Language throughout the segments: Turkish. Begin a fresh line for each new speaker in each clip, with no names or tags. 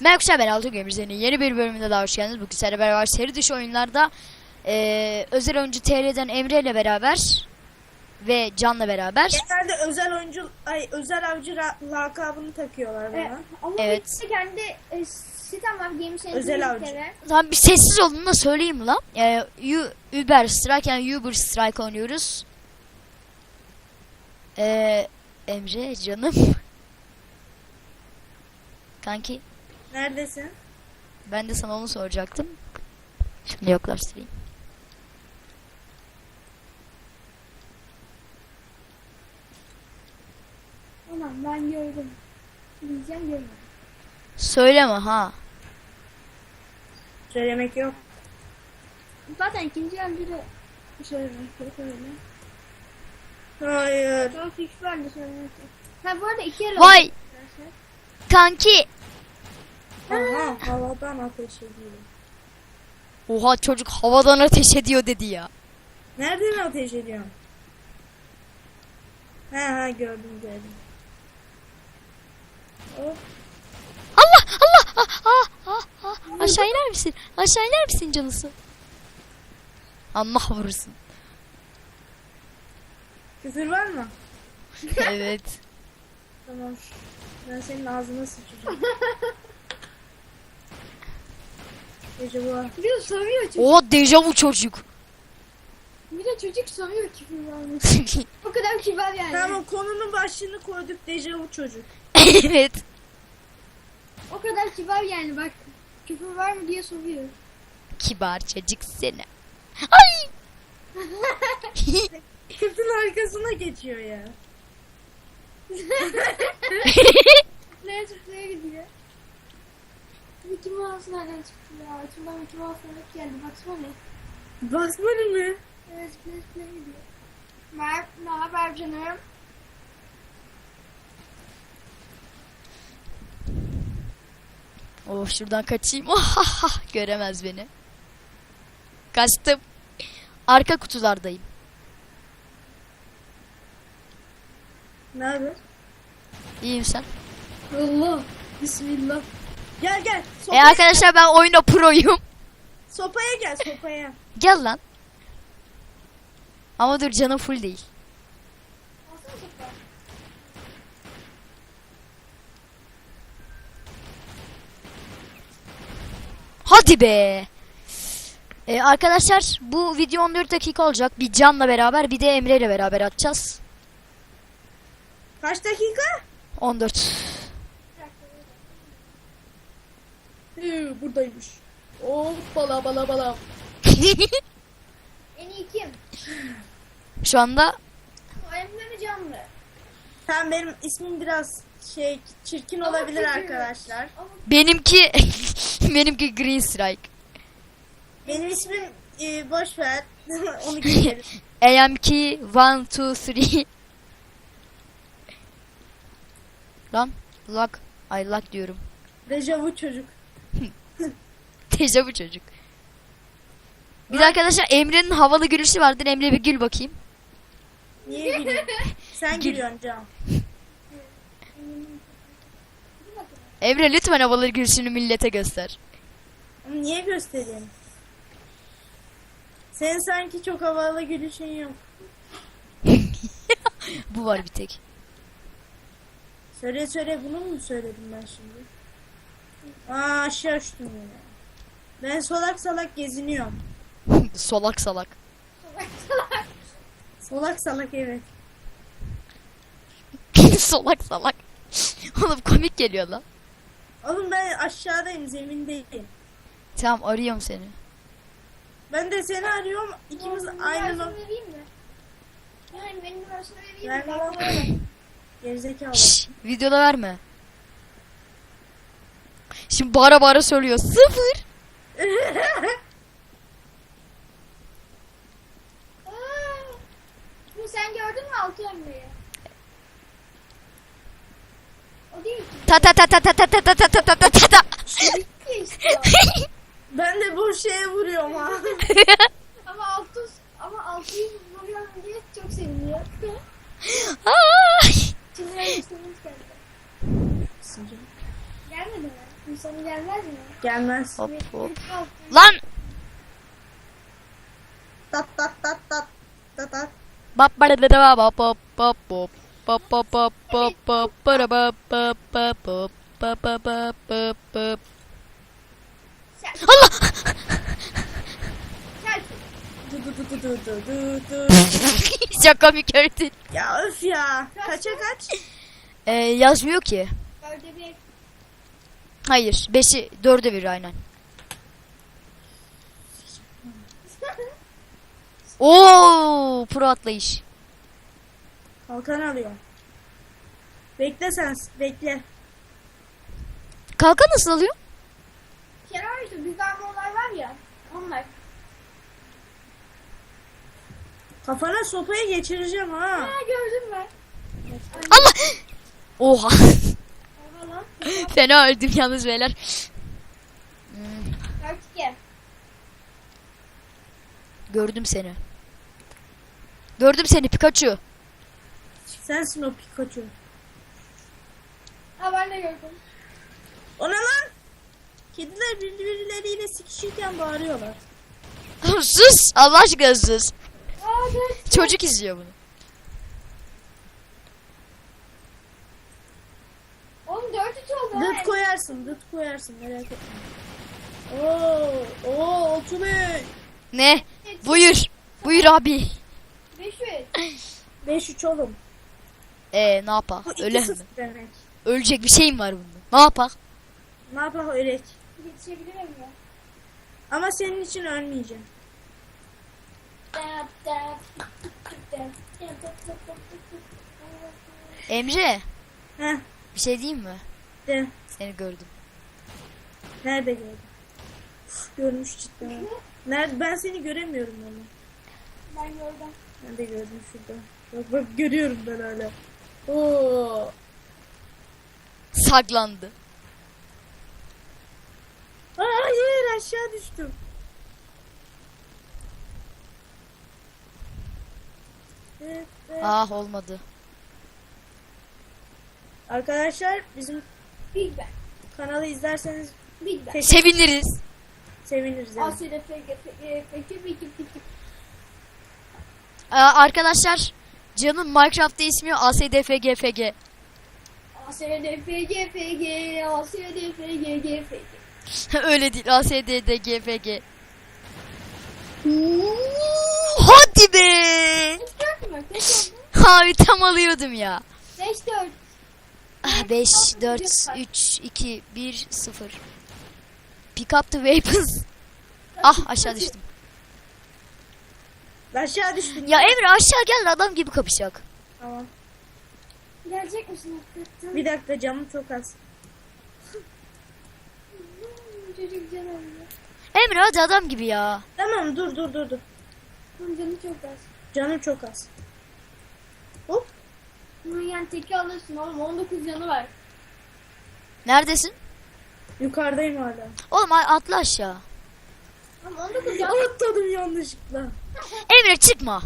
Merhaba ben Altın Gömürzen'in yeni bir bölümünde daha hoş geldiniz. Bugün sizlerle beraber seri dışı oyunlarda eee özel oyuncu TR'den Emre ile beraber ve Can'la beraber.
Genelde özel oyuncu, ay özel avcı ra- lakabını takıyorlar
Evet.
bana.
Ama
Evet.
evet. kendi e, sitem var Game Center'ın
Özel avcı.
siteleri.
Tamam bir sessiz olun da söyleyeyim lan. Eee U- Uber Strike yani Uber Strike oynuyoruz. Eee Emre canım. Kanki
Neredesin?
ben de sana onu soracaktım. Şimdi yaklaştırayım.
Tamam ben gördüm. Diyeceğim görmedim.
Söyleme ha.
Söylemek yok.
Zaten ikinci elde de söylemek yok öyle.
Hayır.
Çok fix ben de söylemek yok. Ha bu arada iki el
Vay
oldu
kanki.
Aha havadan ateş ediyor.
Oha çocuk havadan ateş ediyor dedi ya.
Nereden ateş ediyorsun? Ha ha gördüm gördüm. Hop.
Allah Allah ah, ah, ah, ah. aşağı iner misin? Aşağı iner misin canısı? Allah vurursun.
Küfür var mı?
evet.
Tamam. Ben senin ağzına sıçacağım. Var.
Bir de soruyor çocuk.
Oha dejavu çocuk.
Bir de çocuk soruyor varmış. o kadar kibar yani.
Tamam konunun başlığını koyduk dejavu çocuk.
evet.
O kadar kibar yani bak. Küfür var mı diye soruyor.
Kibar çocuk seni. Ay.
Kızın arkasına geçiyor ya.
Ne zıplaya gidiyor. Mickey Mouse nereden çıktı ya? İçimden Mickey Mouse hep geldi. Baksana.
Basmadı mı?
Evet zıplaya zıplaya gidiyor. Merhaba, ne haber canım?
Oh şuradan kaçayım. Oh, göremez beni. Kaçtım. Arka kutulardayım.
Ne haber?
İyiyim sen.
Allah. Bismillah. Gel gel.
E
Sopaya,
arkadaşlar ben oyunda proyum.
sopaya gel sopaya.
Gel lan. Ama dur canım full değil. Hadi be. Ee, arkadaşlar bu video 14 dakika olacak. Bir Can'la beraber bir de Emre ile beraber atacağız.
Kaç dakika?
14.
Hı, buradaymış. Oh bala bala bala.
En iyi kim?
Şu anda
Emre mi canlı?
Sen benim ismim biraz şey çirkin
Ama
olabilir
çirkin.
arkadaşlar.
Ama
benimki benimki Green Strike.
Benim ismim e, boş ver. Onu geçelim.
AMK 1 2 3 Lan luck. Ay luck diyorum.
Dejavu çocuk.
Teyze bu çocuk. Bir de arkadaşlar Emre'nin havalı gülüşü vardır. Emre bir gül bakayım.
Niye gülüyorsun? Sen
Gül.
gülüyorsun Can.
Emre lütfen havalı gülüşünü millete göster.
Ama niye göstereyim? Senin sanki çok havalı gülüşün yok.
Bu var bir tek.
Söyle söyle bunu mu söyledim ben şimdi? Aa aşağı uçtum yine. Ben solak salak geziniyorum.
Solak salak.
Solak salak evet.
solak salak. Oğlum komik geliyor lan.
Oğlum ben aşağıdayım zemindeyim.
Tamam arıyorum seni.
Ben de seni arıyorum. İkimiz
Numarasını
aynı no-
vereyim mi? Yani benim numarasını vereyim
Ver
mi? bak.
Gerizekalı.
Şşş, videoda verme. Şimdi bağıra bağıra söylüyor. Sıfır.
Bu sen gördün mü altı Emre'yi? O değil ki.
Ta ta ta ta ta ta ta ta ta ta ta ta ta ta.
Bitti işte.
ben de boş şeye vuruyorum ha.
ama altı ama altıyı vuruyorum diye çok seviniyor.
Ay.
Şimdi ben üstümüz geldi. Gelmedi mi? Sonu gelmez mi?
Gelmez.
Hop hop. Lan!
Tat tat tat tat tat tat.
Bap da bap bap bap bap bap bap bap bap bap bara bap bap bap bap bap bap bap bap bap
Sen-
Allah! Çok komik gördün.
Ya öf ya. Kaça kaç?
Ee, yazmıyor ki.
Dörde bir.
Hayır. Beşi dörde bir aynen. Oo, pro atlayış.
Kalkan alıyor. Bekle sen. Bekle.
Kalkan nasıl alıyor?
Kere var işte büyük armorlar var ya. Onlar.
Kafana sopayı geçireceğim ha.
Ha gördüm ben.
Allah! Oha.
Lan.
Fena öldüm yalnız beyler. Hmm, gördüm seni. Gördüm seni Pikachu.
Sensin o Pikachu.
Ha ben de gördüm.
O ne lan? Kediler birbirleriyle sikişirken bağırıyorlar.
sus! Allah aşkına sus.
Aa.
Çocuk izliyor bunu.
Oğlum ha.
koyarsın, dıt koyarsın merak etme. Oo, oo, Oltu Bey.
Ne? Buyur. Buyur abi.
Beş üç.
5-3 oğlum.
Ee ne yapa?
Bu
Öyle
2-0
mi?
demek.
Ölecek bir şeyim var bunda. Ne yapak?
Ne yapalım ölek.
Yetişebilirim ya.
Ama senin için ölmeyeceğim.
Dap, dap, dap, dap, dap, dap, dap, dap.
Emre
Heh,
bir şey diyeyim mi?
De.
Seni gördüm.
Nerede gördün? Görmüş cidden. Nerede? Ben seni göremiyorum ama.
Ben gördüm.
Ben de gördüm şurada. Bak bak görüyorum ben hala. Oo.
Saklandı.
Hayır aşağı düştüm. Evet, evet.
Ah olmadı.
Arkadaşlar bizim
Big Bang.
Kanalı izlerseniz
Big Bang.
Seviniriz.
Seviniriz. Yani.
Asile peki peki peki peki.
Ee, arkadaşlar Can'ın Minecraft'ta ismi ASDFGFG.
ASDFGFG, ASDFGFG.
Öyle değil ASDDGFG. Hadi be. Abi tam alıyordum ya. 5-4. 5, 4, 3, 2, 1, 0. Pick up the weapons. Ah aşağı düştüm.
Aşağı düştün.
Ya Emre aşağı gel adam gibi kapışacak.
Tamam.
Gelecek misin hakikaten?
Bir dakika camım çok az.
Çocuk canım.
Emre hadi adam gibi ya.
Tamam dur dur dur dur.
Bunun canı çok az.
Canım çok az. Hop.
Bunun yani teki alırsın oğlum 19 canı var.
Neredesin?
Yukarıdayım hala.
Oğlum atla aşağı.
Ama 19 can.
Atladım yanlışlıkla.
Emre çıkma.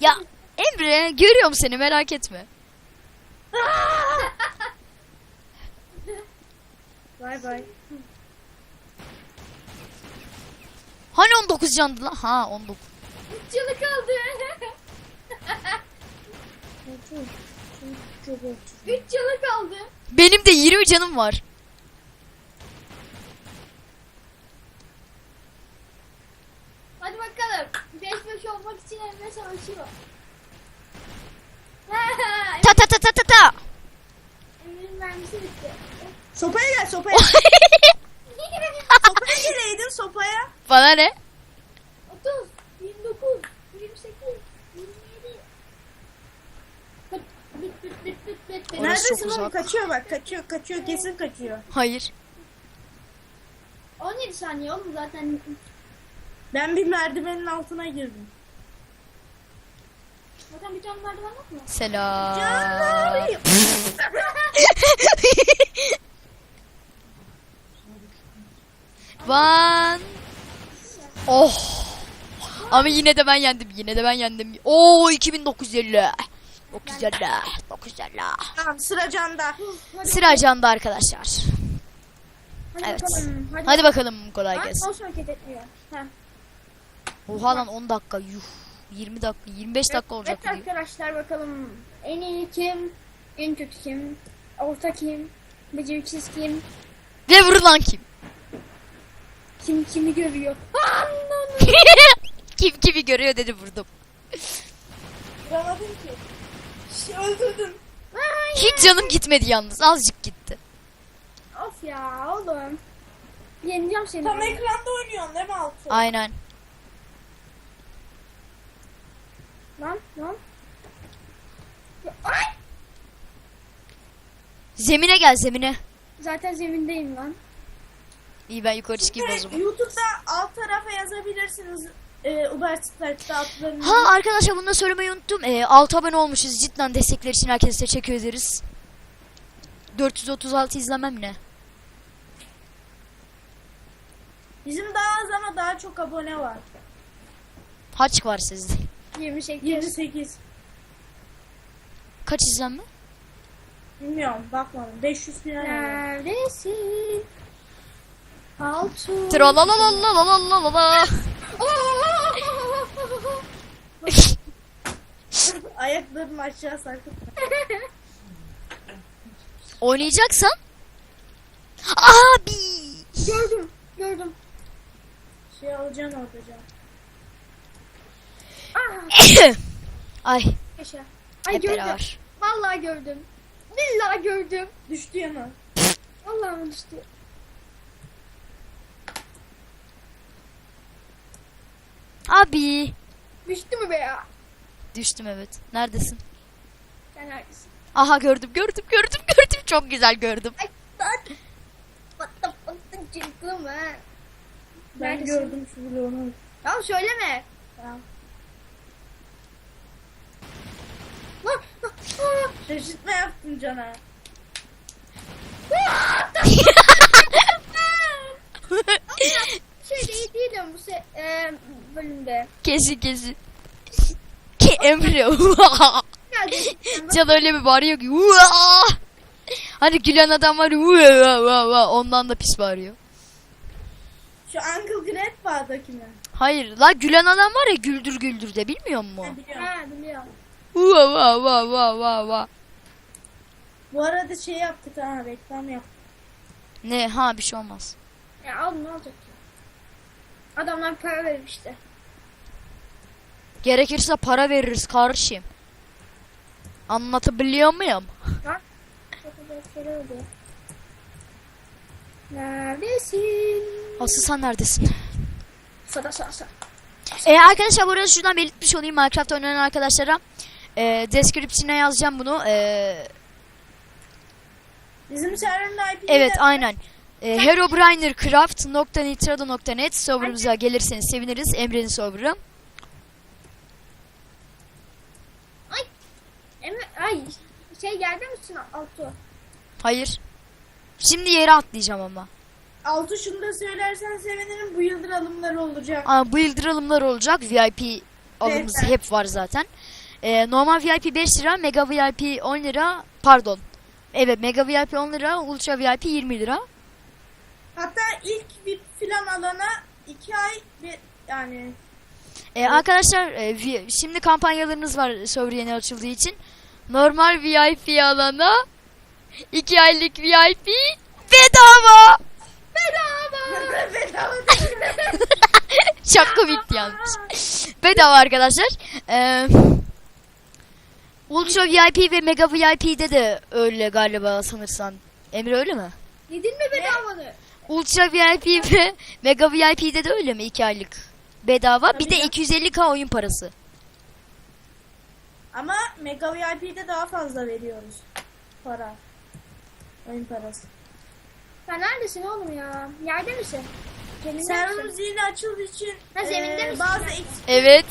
Ya Emre görüyorum seni merak etme.
Bay bay.
Hani 19 candı lan? Ha 19.
3 canı kaldı. 3 canı kaldı.
Benim de 20 canım var.
Hadi bakalım. 5-5 olmak için Emre savaşıyor.
Ta ta ta ta ta ta.
Emre'nin mermisi bitti.
Sopaya gel sopaya. sopaya geleydin sopaya.
Bana ne?
30, 29, 28, 27. Bıt, bıt, bıt, bıt, bıt, bıt, bıt.
Uzak.
Kaçıyor bak kaçıyor kaçıyor kesin kaçıyor.
Hayır.
17 saniye oğlum zaten.
Ben bir merdivenin altına girdim.
Zaten bir tane merdiven yok mu?
Selam.
Canlarım.
Van. Oh. Ama yine de ben yendim. Yine de ben yendim. Oo 2950. 950. 950.
Tamam sıra canda.
Sıra Can'da arkadaşlar.
Hadi
Evet.
bakalım. Hadi,
Hadi bakalım kolay
Lan,
gelsin.
olsun hareket etmiyor. Ha.
Oha lan 10 dakika yuh. 20 dakika 25 dakika olacak
Evet
video.
arkadaşlar bakalım. En iyi kim? En kötü kim? Orta kim? Beceriksiz kim?
Ve vurulan kim?
Kim kimi görüyor? Ananı.
kim kimi görüyor dedi vurdum.
Vuramadım ki. Şey, öldürdüm.
Hiç canım gitmedi yalnız azıcık gitti.
Of ya oğlum. Yeneceğim seni.
Tam ekranda oynuyorsun değil mi Altı?
Aynen.
Lan lan. Ay!
Zemine gel zemine.
Zaten zemindeyim lan.
İyi ben yukarı çıkayım o zaman.
YouTube'da alt tarafa yazabilirsiniz. E, Uber.
Ha arkadaşlar bunu da söylemeyi unuttum. Ee, 6 abone olmuşuz. Cidden destekler için herkese teşekkür ederiz. 436 izlemem ne?
Bizim daha az ama daha çok abone var.
Kaç var sizde?
28.
28.
Kaç izlenme?
Bilmiyorum bakmadım. 500 falan.
Neredesin? Altı.
Tralalalalalalala.
Ayaklarını aşağı sarkıp.
Oynayacaksan Abi
gördüm. Gördüm.
Şey can.
Ah,
Ay
yaşa. Ay
hep
gördüm.
beraber.
Vallahi gördüm. Billahi gördüm.
Düştü yana.
Vallahi düştü?
Abi
Düştü mü be ya?
Düştüm evet. Neredesin?
Sen neredesin?
Aha gördüm gördüm gördüm gördüm. Çok güzel gördüm.
Ay lan. Patta patta çıktım ha.
Ben
Neredesin?
gördüm şu bloğunu.
Tamam söyleme.
Tamam.
Lan.
Şaşırtma yaptın cana.
Şey değil değilim bu se e, bölümde.
kesin kesin. Ki Emre. Can öyle bir bağırıyor ki. Hani gülen adam var. Ondan da pis bağırıyor.
Şu Uncle Gret bağdaki mi?
Hayır la gülen adam var ya güldür güldür de bilmiyor
Ha,
musun?
biliyorum.
ha biliyorum.
Uaa, uaa, uaa, uaa, uaa, uaa.
Bu arada şey yaptık ha reklam yaptık.
Ne ha bir şey olmaz.
Ya al ne olacak? Adamlar para vermişti.
Gerekirse para veririz kardeşim. Anlatabiliyor muyum?
Neredesin?
Aslı sen neredesin?
Sada sada sada.
Ee, arkadaşlar bu arada şuradan belirtmiş olayım Minecraft oynayan arkadaşlara. Ee, description'a yazacağım bunu. Ee,
Bizim server'ın IP'yi
evet aynen. Ee, herobrinercraft.nitrado.net serverımıza gelirseniz seviniriz. Emre'nin serverı.
Ay. Emre ay şey geldi misin Altu?
Hayır. Şimdi yere atlayacağım ama.
Altı şunu da söylersen sevinirim. Bu yıldır alımları olacak.
Aa, bu yıldır alımlar olacak. VIP alımız
Evet.
hep var zaten. Ee, normal VIP 5 lira, Mega VIP 10 lira. Pardon. Evet Mega VIP 10 lira, Ultra VIP 20 lira.
Hatta ilk VIP filan alana iki ay bir yani
Ee, arkadaşlar e, vi- şimdi kampanyalarınız var server yeni açıldığı için. Normal VIP alana 2 aylık VIP bedava.
Bedava.
bedava
Çok komikti yalnız. bedava arkadaşlar. Ee, Ultra VIP ve Mega VIP'de de öyle galiba sanırsan. Emre öyle mi?
Yedin mi bedavanı?
Ultra VIP ve Mega VIP'de de öyle mi 2 aylık? Bedava. Bir de 250k oyun parası.
Ama Mega VIP'de daha fazla veriyoruz. Para. Oyun parası.
Sen neredesin oğlum ya? Yerde misin? Zeminde misin?
Serverımız yeni açıldığı için
Ha, zeminde misin
bazı
sen?
eksikler
Evet.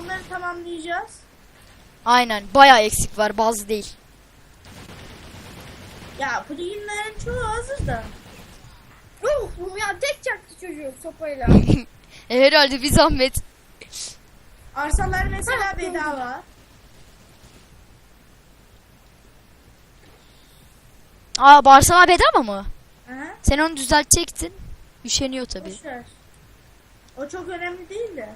onları tamamlayacağız.
Aynen. Bayağı eksik var. Bazı değil.
Ya pluginlerin çoğu hazır da.
Uh, bu ya tek çaktı çocuğu sopayla.
E, herhalde bir zahmet.
Arsalar mesela
Ha,
bedava.
Aa Barcelona bedava mı?
Aha.
Sen onu düzeltecektin. Üşeniyor tabii.
O çok önemli değil de.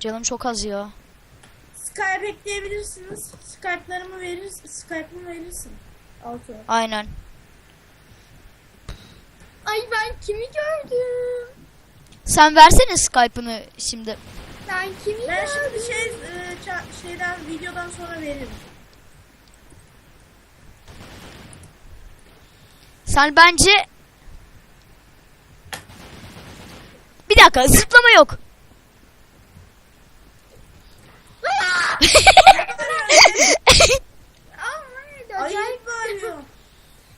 Canım çok az ya.
Skype ekleyebilirsiniz. Skype'larımı verir, Skype'ımı verirsin. Altı.
Aynen.
Ay ben kimi gördüm?
Sen versene Skype'ını şimdi.
Ben kimi
Ben
gördüm?
şimdi şey e, ça- şeyden videodan sonra veririm.
Sen bence... Bir dakika zıplama yok.
Aa, nerede?
Bağırıyor.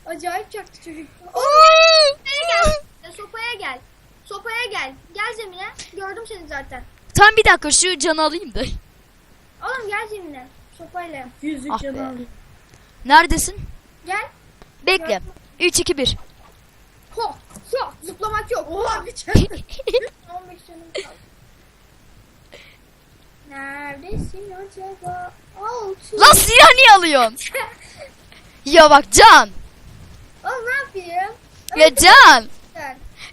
Acayip çaktı çocuk. Sopaya gel. Ya, Sopaya gel. Sopaya gel. Gel Zemine. Gördüm seni zaten.
Tam bir dakika şu canı alayım da.
Oğlum gel Zemine. Sopayla.
Yüzük
Ah
canı
be.
alayım.
Neredesin?
Gel.
Bekle. 3 2 1.
Ho. Ho. Zıplamak yok.
Oha bir çarptı.
15 canım kaldı. Neredesin acaba? Altı.
Lan silah niye alıyorsun? Ya bak Can.
Oğlum ne yapayım?
Ya Can.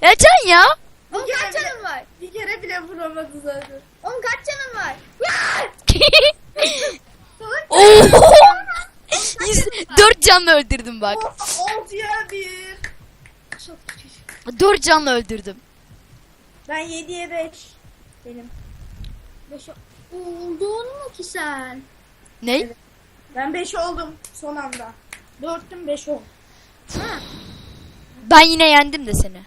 Ya Can ya.
Oğlum kaç canın var?
bir kere bile vuramadı zaten.
Oğlum kaç canın var? Salak.
Oo. Yüz- Dört canla öldürdüm bak.
Altıya bir.
Çok.
Dört canla öldürdüm.
Ben yediye beş. Benim.
Beş oldun mu ki sen?
Ne?
Ben beş oldum son anda. Dörttüm beş oldum.
Ben yine yendim de seni.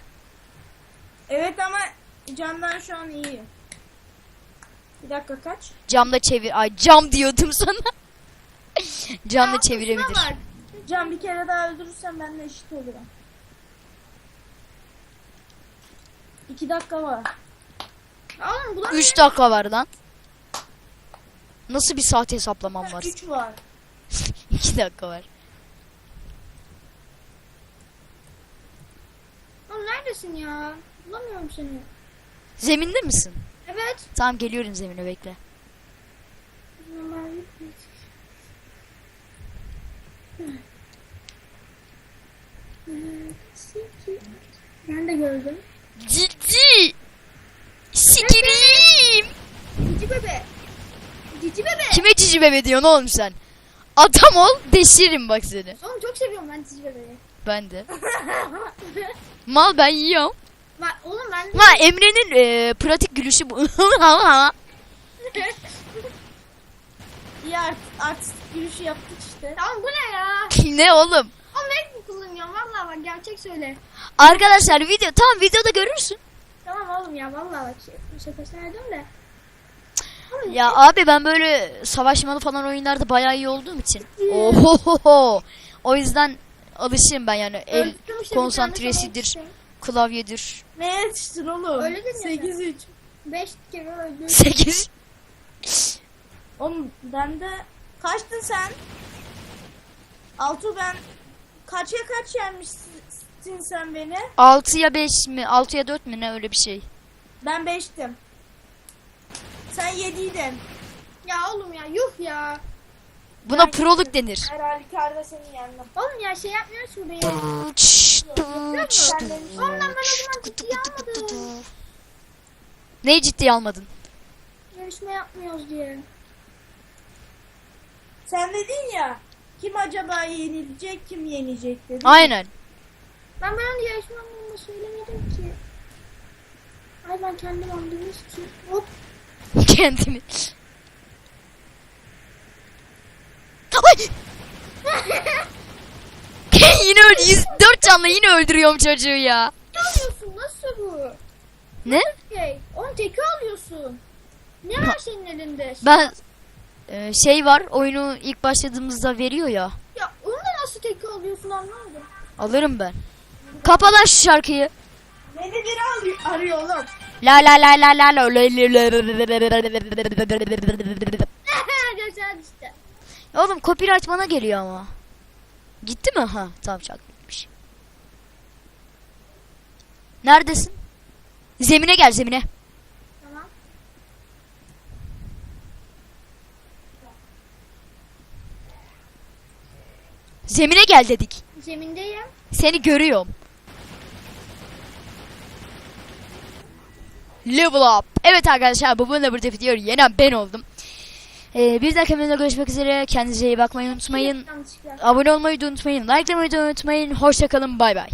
Evet ama Candan şu an iyi. Bir dakika kaç?
Camda çevir. Ay cam diyordum sana. Camda
Aa,
çevirebilir.
bak.
Can bir kere daha öldürürsem benimle eşit olurum. İki dakika var.
Oğlum bu da
3 dakika var lan. Nasıl bir saat hesaplamam var?
Üç var.
2 dakika var.
Neredesin ya? Bulamıyorum seni.
Zeminde misin?
Evet.
Tamam geliyorum zemine bekle.
Ben de gördüm.
Cici. Sikiriyim.
Cici bebe. Cici bebe.
Kime cici bebe diyorsun oğlum sen? Adam ol deşirim bak seni.
Oğlum çok seviyorum ben cici bebeği.
Ben de. Mal ben yiyorum.
Bak oğlum ben de...
Ha Emre'nin e, pratik gülüşü bu.
İyi art artistik yürüyüşü yaptık işte.
Tamam bu ne ya?
ne oğlum?
Oğlum ne kullanıyorum valla bak gerçek söyle.
Arkadaşlar video tamam videoda görürsün.
Tamam oğlum ya valla bak şey, şakasına ediyorum da.
Ya abi ben böyle savaşmalı falan oyunlarda bayağı iyi olduğum için. Ohohoho. O yüzden alışırım ben yani el
Öldüm işte, bir
konsantresidir, klavyedir.
Ne yetiştin oğlum?
Öyle dedin ya sen.
8 3.
Beş kere öldüm.
8
Oğlum ben de kaçtın sen? Altu ben kaça kaç yenmişsin sen beni?
6'ya 5 mi? 6'ya 4 mi ne öyle bir şey.
Ben 5'tim. Sen 7'ydin.
Ya oğlum ya yuh ya.
Buna proluk denir.
Her halükarda seni yendim.
Oğlum ya şey yapmıyoruz ki be.
Çıt,
Yapmıyor
çıt.
musun? Ondan ben o zaman ciddiye almadım.
Neyi ciddiye almadın?
Yarışma yapmıyoruz diye.
Sen dedin ya kim acaba yenilecek kim yenecek dedin.
Aynen.
Ben ben onu yarışmamda söylemedim ki. Ay ben kendim andırmış ki. Hop.
Kendimi. Ay! yine öldü. 104 canla yine öldürüyorum çocuğu ya.
Ne alıyorsun? Nasıl bu?
Ne?
Şey, onu teki alıyorsun. Ne var senin elinde?
Ben e, şey var oyunu ilk başladığımızda veriyor ya.
Ya onu da nasıl teki alıyorsun anlamadım.
Alırım ben. Kapa lan şu şarkıyı.
Beni biri arıyor, arıyor oğlum.
La la la la la la
Güzel işte.
Oğlum copyright bana geliyor ama. Gitti mi? Ha tamam şarkı bitmiş. Neredesin? Zemine gel zemine.
Tamam.
Zemine gel dedik.
Zemindeyim.
Seni görüyorum. Level up. Evet arkadaşlar bu bölümde burada video yenen ben oldum. Ee, bir dahaki bölümde görüşmek üzere. Kendinize iyi bakmayı unutmayın. Abone olmayı da unutmayın. Likelamayı da unutmayın. Hoşçakalın. Bay bay.